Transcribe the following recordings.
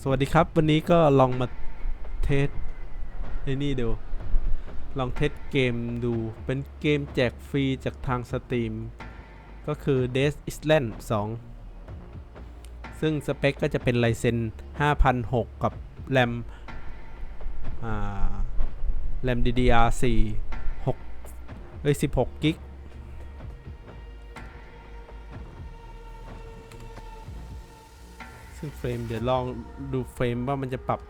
สวัสดีครับ วันนี้ก็ลองมาเทสไอ้นี่ดู ลองเทสเกมดู เป็นเกมแจกฟรีจากทางสตรีม ก็คือ Death Island 2 ซึ่งสเปคก็จะเป็นไลเซน5,006 กับแรมอ่าแรม DDR4 6เอ้ย16กิกึ่งเฟรม เดี๋ยวลองดูเฟรมว่ามันจะปรับ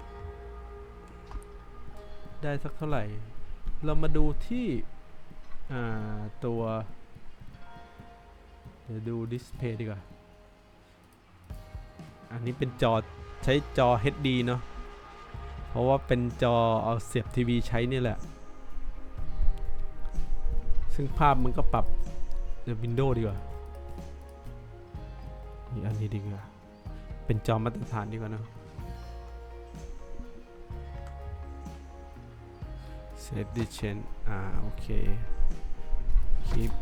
ได้สักเท่าไหร่ เรามาดูที่ตัว เดี๋ยวดูดิสเพย์ดีกว่า อันนี้เป็นจอใช้จอ HD เนาะเพราะว่าเป็นจอเอาเสียบทีวีใช้นี่แหละ ซึ่งภาพมันก็ปรับในวินโดว์ดีกว่าอันนี้ดีกว่า เป็นจอมาตรฐานดีกว่านะ Set the chain อ่า โอเคคลิป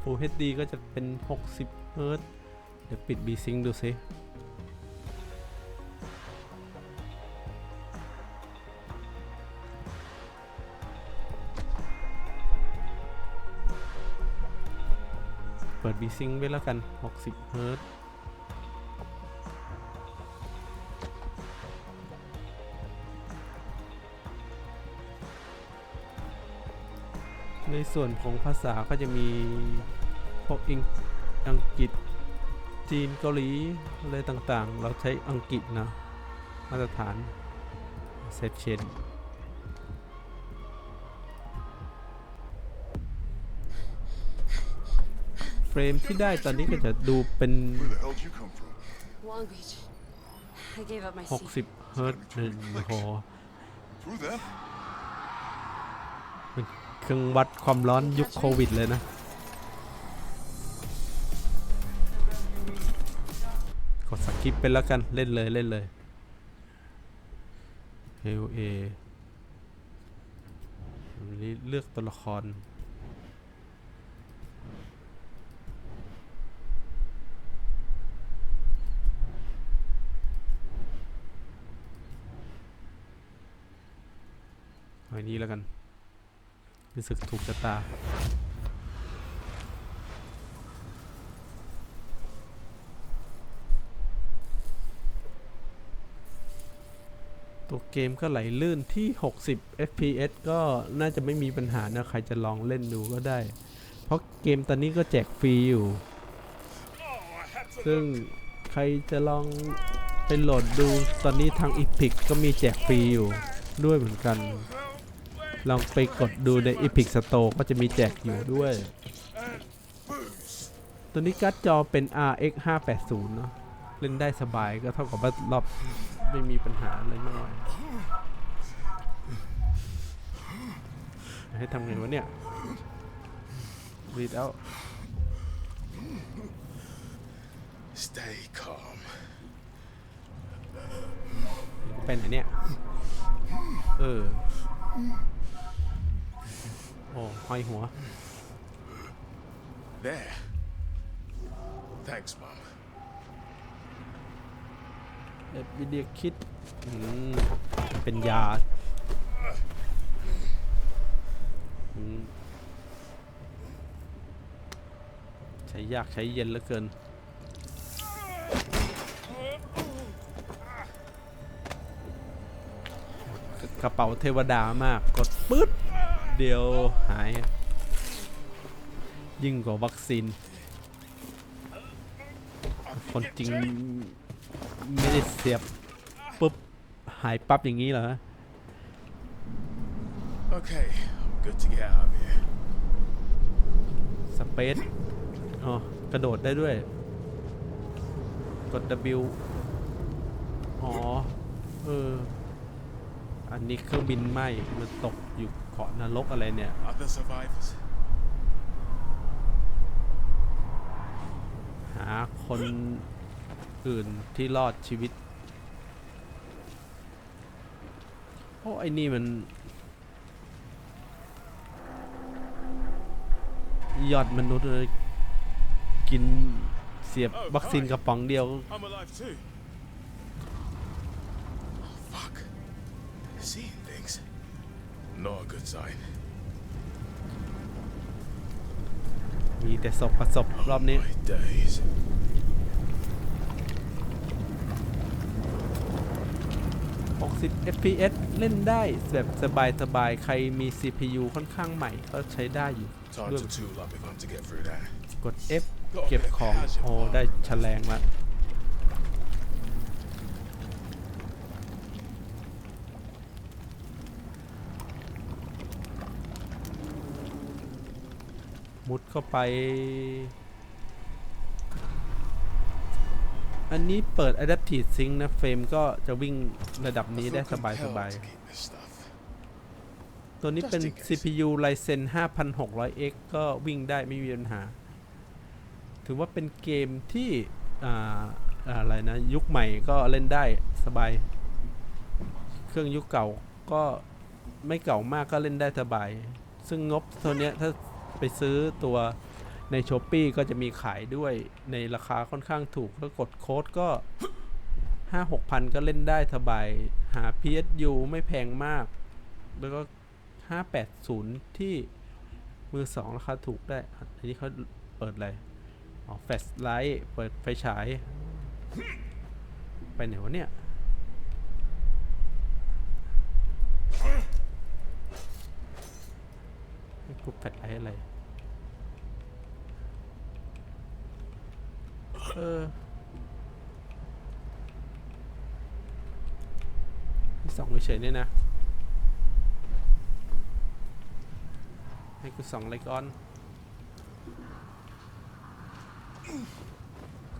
Full HD ก็จะเป็น 60เฮิร์ตเดี๋ยวปิด V-Sync ดูซิเปิด V-Sync ไว้แล้วกัน 60เฮิร์ต ส่วนของภาษาก็จะมีพวกอังอังกฤษจีนเกาหลีอะไรต่างๆ เราใช้อังกฤษนะมาตรฐานเซตเชนเฟรมที่ได้ตอนนี้ก็จะดูเป็น Where the hell did you come from? Long Beach. I gave up my seat. 60 เฮิรตซ์หนึ่งโอ้โห Through them? เครื่องวัดความร้อนยุคโควิดเลยนะ กดสกิปไปแล้วกันเล่นเลยเล่นเลย L A นนี้เลือกตัวละครอันนี้แล้วกัน รู้สึกถูกชะตา ตัวเกมก็ไหลลื่นที่ 60 fps ก็น่าจะไม่มีปัญหานะ ใครจะลองเล่นดูก็ได้ เพราะเกมตอนนี้ก็แจกฟรีอยู่ ซึ่งใครจะลองไปโหลดดูตอนนี้ทาง Epic ก็มีแจกฟรีอยู่ด้วยเหมือนกัน ลองไปกดดูใน Epic Store ก็จะมีแจกอยู่ด้วย ตัวนี้การ์ดจอเป็น RX 580 เนาะเล่นได้สบายก็เท่ากับว่ารอบไม่มีปัญหาอะไรมากมายให้ทำไงวะเนี่ย read out Stay calm. ไปไหนเนี่ย เออ โอ้ห้อยหัว There. Thanks, Mom. เอ็ดวิดีคิดอืมเป็นยาอืมใช้ยากใช้เย็นเหลือเกิน กระเป๋าเทวดามาก กดปึ๊ด เดียวหาย ยิ่งกว่าวัคซีน คนจริงไม่ได้เสียบปุ๊บ หายปั๊บอย่างนี้เหรอ Okay, I'm good to get out of here. สเปซอ๋อ กระโดดได้ด้วย กด W อ๋อ เออ อันนี้เครื่องบินไหมมันตกอยู่ เกาะนรกอะไรเนี่ย Other survivors? หาคนอื่นที่รอดชีวิต โอ้ไอ้นี่มัน ยอดมนุษย์เลยกินเสียบวัคซีนกระป๋องเดียว I'm alive too. Not a good sign. มีแต่ศพกับศพรอบนี้ My days. 60 fps เล่นได้แบบสบายๆ ใครมี CPU ค่อนข้างใหม่ก็ใช้ได้อยู่ Time ด้วย to tool up if I'm to get through that. กด F เก็บของ โอ้ ได้แฉลงมา มุดเข้าไป อันนี้เปิด Adaptive Sync นะ เฟรมก็จะวิ่งระดับ I นี้ feel ได้สบาย compelled สบาย to keep this stuff. ตัวนี้เป็น Just in case. CPU Ryzen 5600X ก็วิ่งได้ไม่มีปัญหา ถือว่าเป็นเกมที่อ่าอะไรนะ ยุคใหม่ก็เล่นได้สบาย เครื่องยุคเก่าก็ไม่เก่ามากก็เล่นได้สบาย ซึ่งงบตัวเนี้ยถ้า ไปซื้อตัวใน s h อ p e e ก็จะมีขายด้วยในราคาค่อนข้างถูกก็กดโค้ดก็5 6พันก็เล่นได้สบาย หา PSU ไม่แพงมาก แล้วก็580ที่มือสองราคาถูกได้ อันนี้เขาเปิดอะไร อ๋อ แฟลชไลท์ เปิดไฟฉาย ไปไหนวะเนี่ย ให้ กูแฟลชไลท์อะไร เออส่องเฉยๆเนี่ยนะ ให้กูส่องไรก่อน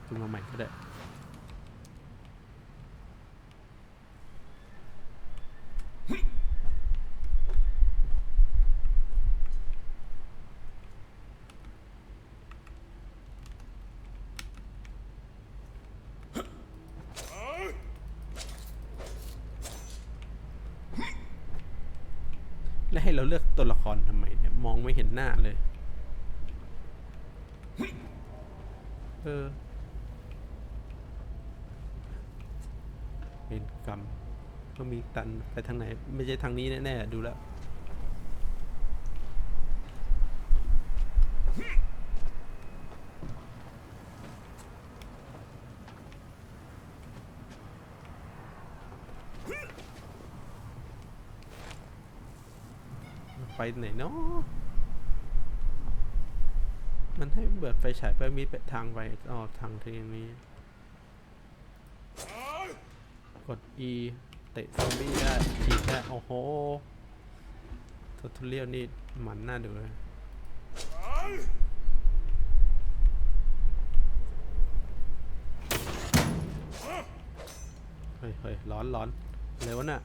กูมาใหม่ก็ได้ แล้วให้เราเลือกตัวละครทำไมเนี่ย มองไม่เห็นหน้าเลย เออเป็นกรรม ก็มีตันไปทางไหน ไม่ใช่ทางนี้แน่ๆดูแล้วไปไหนเนาะมันให้เบิดไฟฉายไปมีไปทางไปอ๋อทางทีนี้ กด E เตะซอมบี้ได้ฉีดได้โอ้โหทัทุเรียนนี่หมันน่าดูเลยเฮ้ยเฮ้ยร้อนร้อนเร็วะน่ะ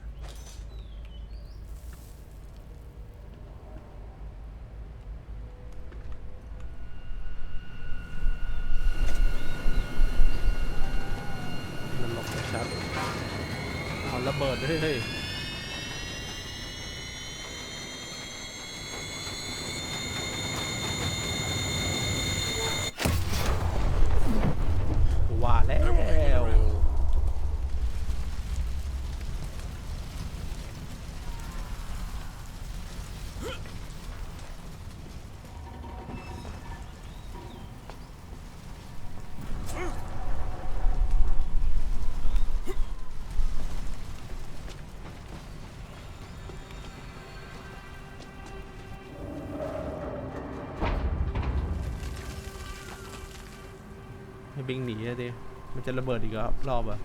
วิ่งหนีนะดิมันจะระเบิดอีกรอบอะ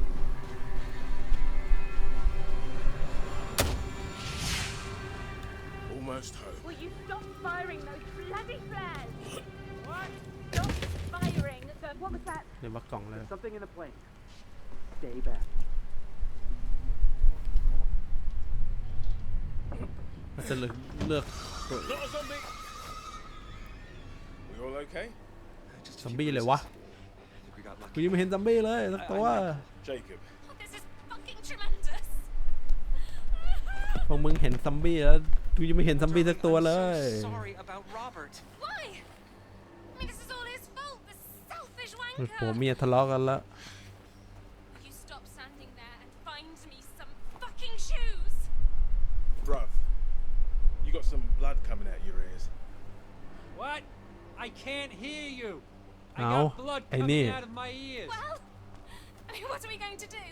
เดี๋ยวว่ากล่องเลยมันจะเลือกเลือกซอมบี้เลยวะ กูยังไม่เห็นซอมบี้เลยสักตัว Jacob. Oh, this is fucking tremendous. พวกมึงเห็นซอมบี้แล้วกูยังไม่เห็นซอมบี้สักตัวเลย sorry about Robert. Why? I mean, this is all his fault. The selfish ผัว wanker. เมียทะเลาะกันแล้ว You stop standing there and find me some fucking shoes. got some blood coming out your ears. What? I can't hear you. I Ow. got blood Hey, coming Nick. out of my ears. Well, I mean, what are we going to do?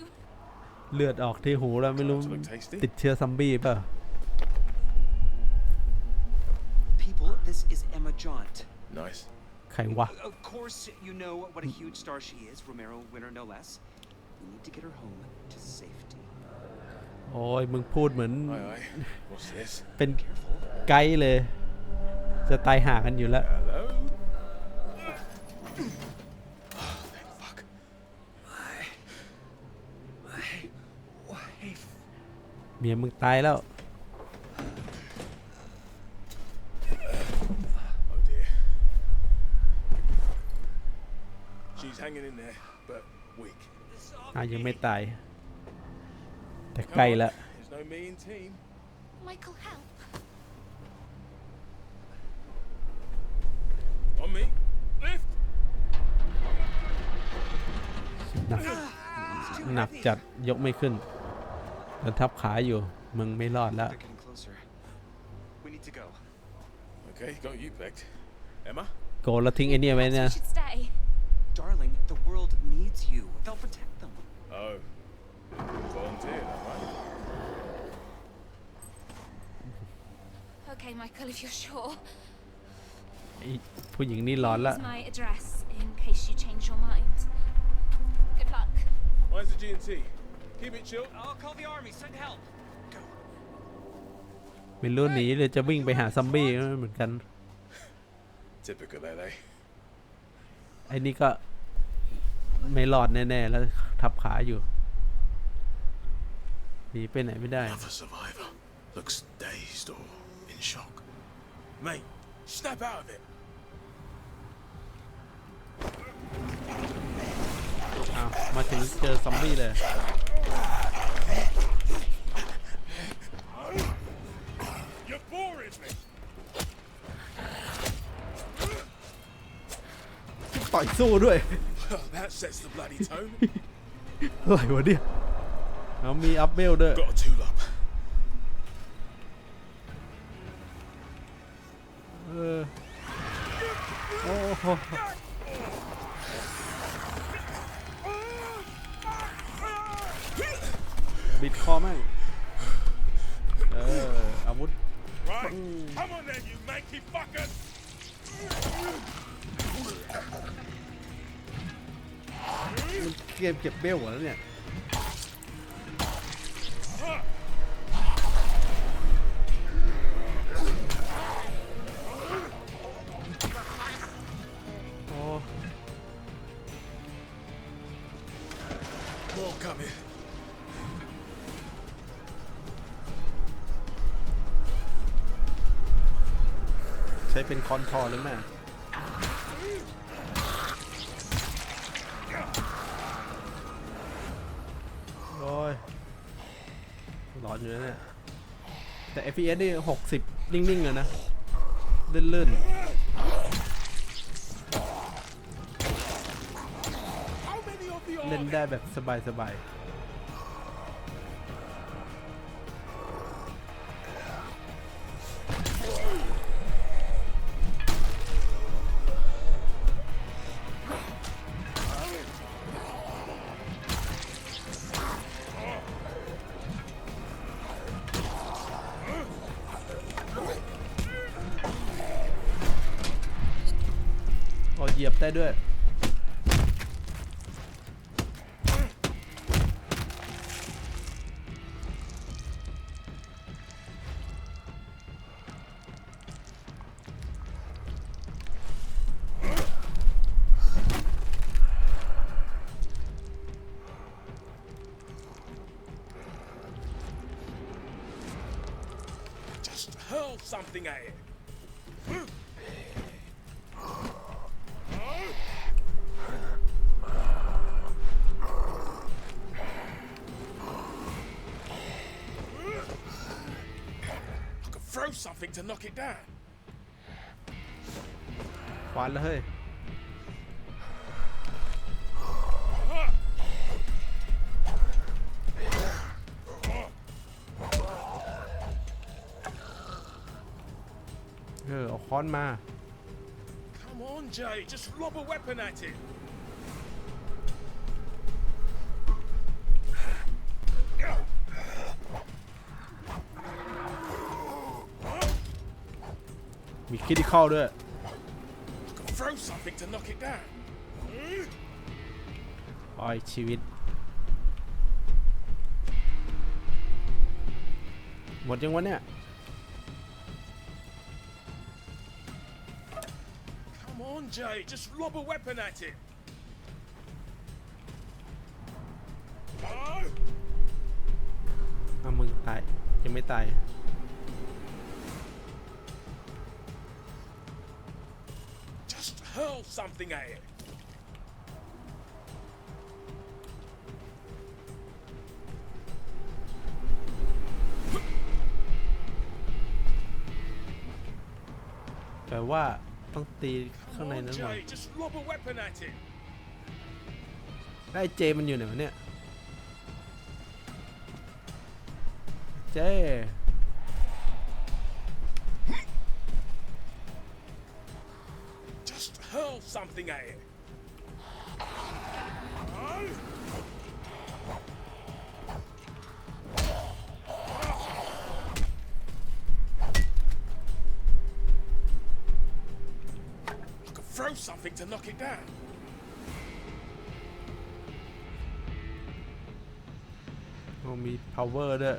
เลือดออกที่หูแล้วไม่รู้ Doesn't look tasty. ติดเชื้อซัมบี้ป่ะ People, this is Emma Jaunt. Nice. ใครวะ Of course, you know what a huge star she is, Romero winner no less. We need to get her home to safety. โอ้ยมึงพูดเหมือน Aye, aye. What's this? เป็น Careful. ไกด์เลย จะตายห่ากันอยู่แล้ว Hello? Oh, thank fuck. Wife. เมียมึงตายแล้ว Oh dear. She's hanging in there, but weak. อะยังไม่ตาย แต่ใกล้ละ There's no mean team. Michael, help. On me. หนักจัดยกไม่ขึ้นแล้วทับขาอยู่ มึงไม่รอดแล้ว They're getting closer. We need to go. Okay, got you pegged. Emma? โกนแล้วทิ้งไอ้เนี่ยไว้ We เนี่ย should stay. Darling, the world needs you. They'll protect them. Oh. Volunteer, that right? Okay, Michael, if you're sure. ไอ้ผู้หญิงนี่ร้อนละ Here's my address in case you change your mind. Good luck. Mine's the G&T. Keep it chill. I'll call the army. Send help. Go. ไม่รู้หนีหรือจะวิ่งไปหาซัมบี้ก็ไม่เหมือนกัน Typical LA. ไอ้นี่ก็ไม่รอดแน่ ๆ แล้วทับขาอยู่หนีไปไหนไม่ได้ Another survivor. Looks dazed or in shock. Mate, snap out of it. มาถึงเจอซอมบี้เลย You're boring me. ต่อยสู้ด้วย Well, that sets the bloody tone. อะไรวะเนี่ยเอามีอัพเบลด้วย Got a tool up. เออโอ้โห บิดคอแม่งเอออาวุธ Right. Come on then, you manky fuckers. มันเกมเก็บเบลหมดแล้วเนี่ย ใช้เป็นคอนทอร์หรือแม่โอ้ยร้อนอยู่นะเนี่ย แต่ FPS นี่ 60 นิ่งๆเลยนะลื่นๆเล่นได้แบบสบายๆ something at it. I could throw something to knock it down. ควันแล้วเฮ้ย อเอาค้อนมา Come on, Jay. Just lob a weapon at it. มีคิดที่เข้าด้วย I can throw something to knock it down. ออยชีวิต หมดยังวะเนี่ย Jay. Just lob a weapon at it. Oh, อ้าวมึงตาย ยังไม่ตาย just hurl something at it. แปลว่าต้องตี ข้าง Come ใน on, นั้นก่อน Jay. Just lob a weapon at it. แล้วไอ้เจมันอยู่ไหนวะเนี่ย เจ Just hurl something at it. Oh. throw something to knock it down. โอ้มี power ด้วย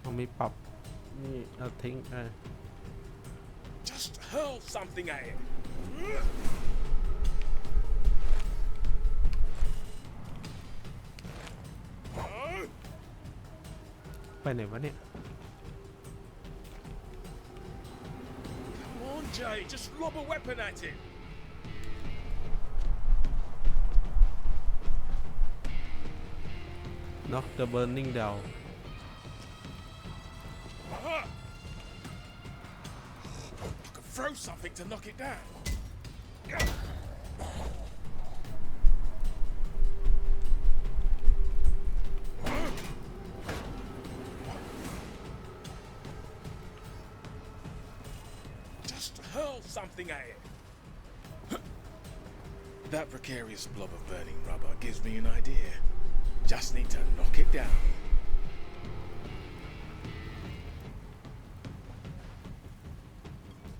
เอามีปรับนี่เอาทิ้งเออ Just hurl something at it. ไปไหนวะเนี่ย Come on, Jay. Just lob a weapon at it. knock the burning down Aha! I could throw something to knock it down. Something at it. That precarious blob of burning rubber gives me an idea. Just need to knock it down.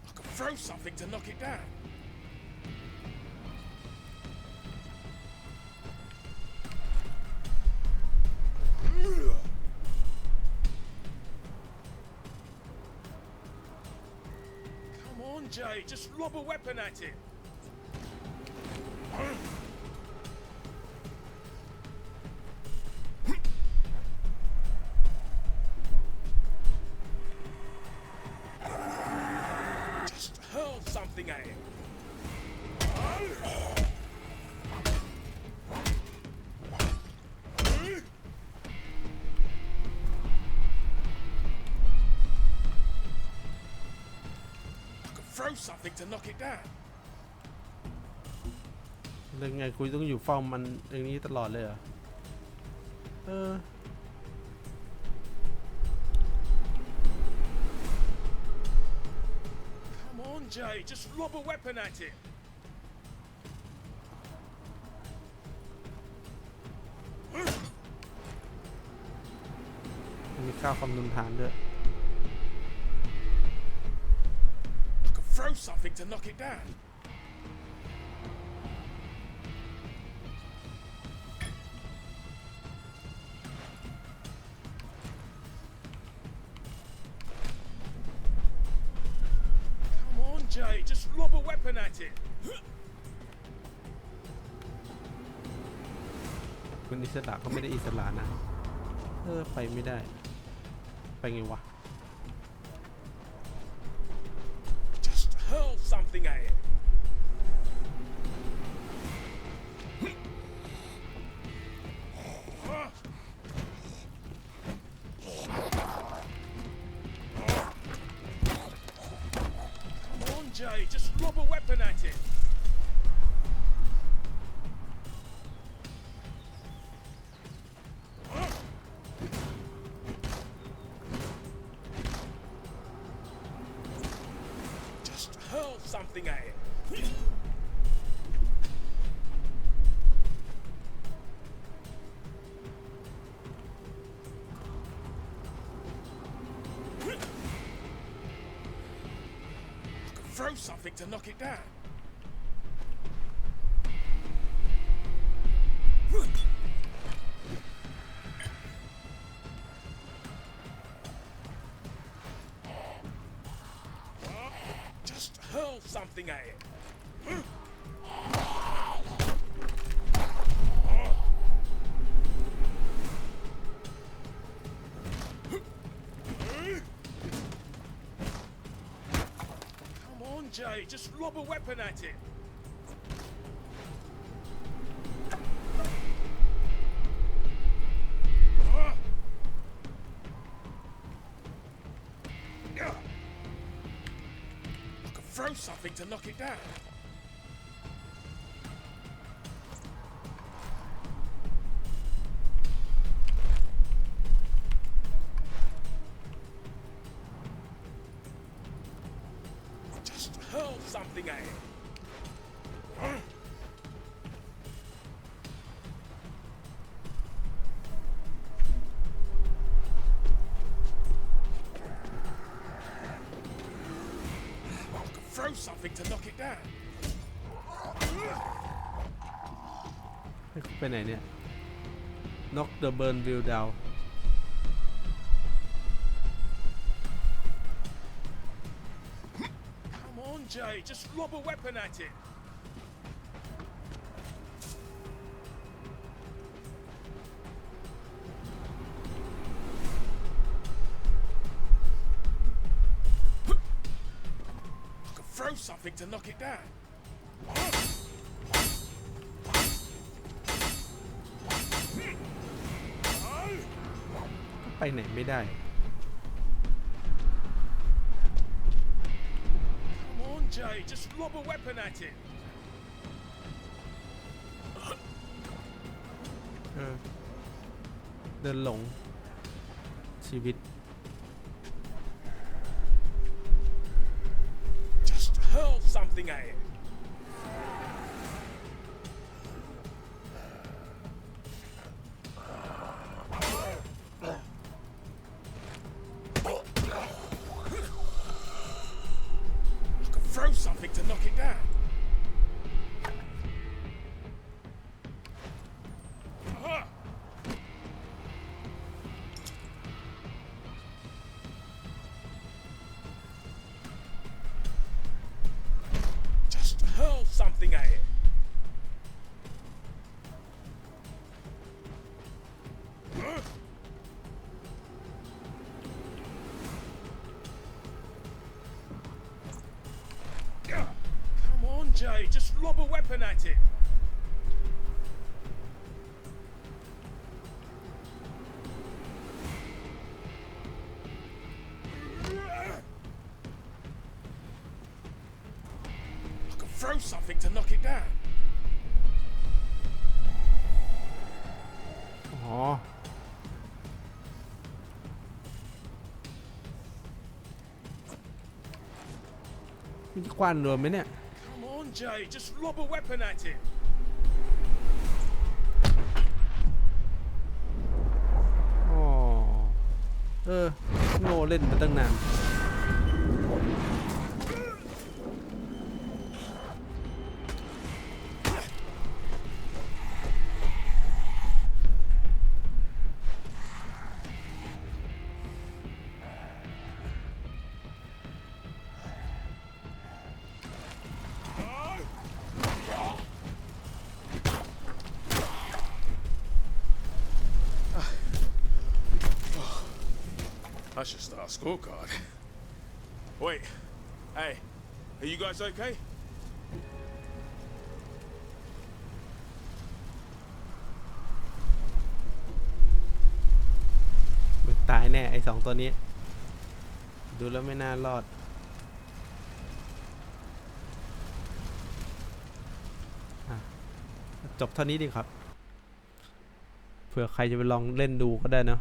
I could throw something to knock it down. Just lob a weapon at it. Just hurl something at it. Throw something to knock it down. เรื่องไงกูต้องอยู่เฝ้ามันอย่างนี้ตลอดเลยเหรอ เออ Come on, Jay, just lob a weapon at it. Hmm. มันมีค่าความนุนทานด้วย something to knock it down. Come on, Jay, just lob a weapon at it. คุณอิสระก็ไม่ได้อิสระนะ เออ ไปไม่ได้ ไปไงวะ something. I could throw something to knock it down. Jay, just lob a weapon at it. I could throw something to knock it down. Something to knock it down. ให้เขาไปไหนเนี่ย knock the burn view down Come on, Jay, just lob a weapon at it. Something to knock it down. ไปไหนไม่ได้ Come on, Jay, just lob a weapon at it. เออเดินหลงชีวิต hurl something at it. on, Jay, just lob a weapon at it. I could throw something to knock it down. อ๋อ มีควันรวมไหมเนี่ย Come on, Jay, just lob a weapon at it. อ๋อเออโง่เล่นมาตั้งนาน I should start a scorecard. Wait, hey, are you guys okay? มึงตายแน่ไอ้สองตัวนี้ ดูแล้วไม่น่ารอด อะ จบเท่านี้ดีครับ เผื่อใครจะไปลองเล่นดูก็ได้เนอะ